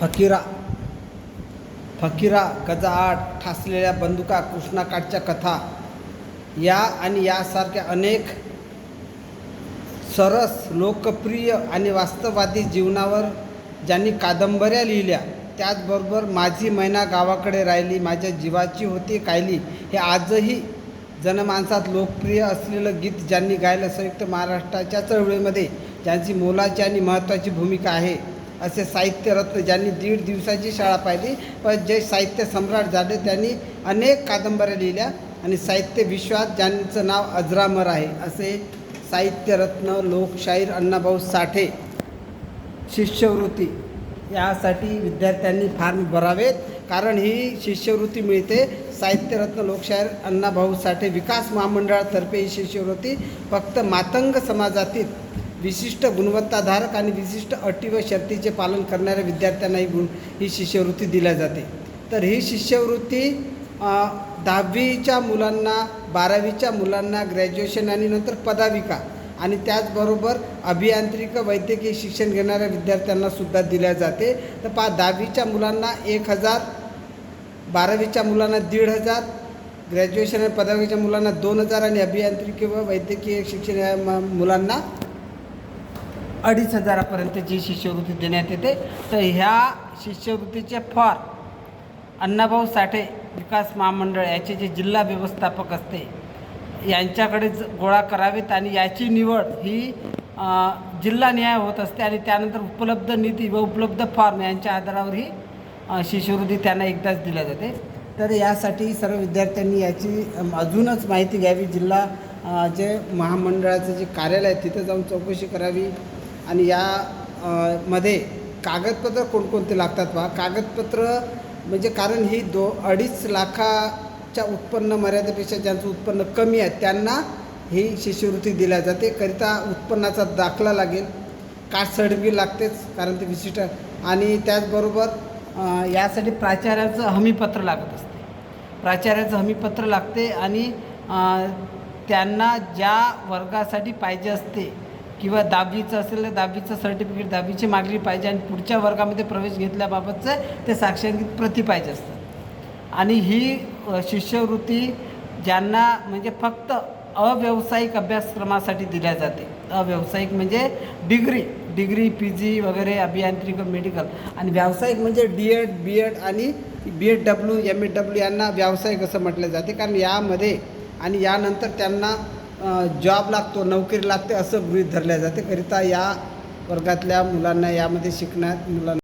फकीरा. फकीरा गजाआड ठासलेल्या बंदुका कृष्णाकाठच्या कथा. या आणि यासारख्या अनेक सरस लोकप्रिय आणि वास्तववादी जीवनावर ज्यांनी कादंबऱ्या लिहिल्या त्याचबरोबर माझी मैना गावाकडे राहिली माझ्या जीवाची होती कायली हे आजही जनमानसात लोकप्रिय असलेलं गीत ज्यांनी गायलं संयुक्त महाराष्ट्राच्या चळवळीमध्ये ज्यांची मोलाची आणि महत्त्वाची भूमिका आहे. असे साहित्यरत्न ज्यांनी दीड दिवसाची शाळा पाहिली. पण जे साहित्य सम्राट झाले त्यांनी अनेक कादंबऱ्या लिहिल्या आणि साहित्य विश्वात ज्यांचं नाव अजरामर आहे असे साहित्यरत्न लोकशाहीर अण्णाभाऊ साठे शिष्यवृत्ती यासाठी विद्यार्थ्यांनी फॉर्म भरावेत. कारण ही शिष्यवृत्ती मिळते. साहित्यरत्न लोकशाहीर अण्णाभाऊ साठे विकास महामंडळातर्फे ही शिष्यवृत्ती फक्त मातंग समाजातील विशिष्ट गुणवत्ताधारक आणि विशिष्ट अटी व शर्तीचे पालन करणाऱ्या विद्यार्थ्यांना ही गुण ही शिष्यवृत्ती दिल्या जाते. तर ही शिष्यवृत्ती दहावीच्या मुलांना बारावीच्या मुलांना ग्रॅज्युएशन आणि नंतर पदाविका आणि त्याचबरोबर अभियांत्रिक वैद्यकीय शिक्षण घेणाऱ्या विद्यार्थ्यांना सुद्धा दिल्या जाते. तर पा दहावीच्या मुलांना एक हजार बारावीच्या मुलांना दीड हजार ग्रॅज्युएशन आणि पदवीच्या मुलांना दोन हजार आणि अभियांत्रिकी व वैद्यकीय शिक्षण म- मुलांना अडीच हजारापर्यंतची शिष्यवृत्ती देण्यात येते तर ह्या शिष्यवृत्तीचे फॉर अण्णाभाऊ साठे विकास महामंडळ याचे जे जिल्हा व्यवस्थापक असते यांच्याकडे ज- गोळा करावेत आणि याची निवड ही जिल्हा न्याय होत असते आणि त्यानंतर उपलब्ध निधी व उपलब्ध फॉर्म यांच्या आधारावर ही शिष्यवृत्ती त्यांना एकदाच दिल्या जाते. तर यासाठी सर्व विद्यार्थ्यांनी याची अजूनच माहिती घ्यावी. जिल्हा जे महामंडळाचं जे कार्यालय आहे तिथं जाऊन चौकशी करावी. आणि या मध्ये कागदपत्र कोणकोणते लागतात पहा कागदपत्र म्हणजे कारण ही दो अडीच लाखाच्या उत्पन्न मर्यादेपेक्षा ज्यांचं उत्पन्न कमी आहे त्यांना ही शिष्यवृत्ती दिल्या जाते. करिता उत्पन्नाचा दाखला लागेल. कास्ट सर्टिफिकेट लागतेच कारण ते विशिष्ट आणि त्याचबरोबर यासाठी प्राचार्याचं हमीपत्र लागत असते. प्राचार्याचं हमीपत्र लागते आणि त्यांना ज्या वर्गासाठी पाहिजे असते किंवा दहावीचं असेल तर दहावीचं सर्टिफिकेट दहावीची मागणी पाहिजे आणि पुढच्या वर्गामध्ये प्रवेश घेतल्याबाबतचं ते साक्षांकित प्रती पाहिजे असतात आणि ही शिष्यवृत्ती ज्यांना म्हणजे फक्त अव्यावसायिक अभ्यासक्रमासाठी दिल्या जाते. अव्यावसायिक म्हणजे डिग्री डिग्री पी जी वगैरे अभियांत्रिक मेडिकल. आणि व्यावसायिक म्हणजे डी एड बी एड आणि B Ed W M Ed W यांना व्यावसायिक असं म्हटलं जाते. कारण यामध्ये आणि यानंतर त्यांना जॉब लागतो नोकरी लागते असं गृहीत धरल्या जाते. करिता या वर्गातल्या मुलांना यामध्ये शिकण्यात मुलांना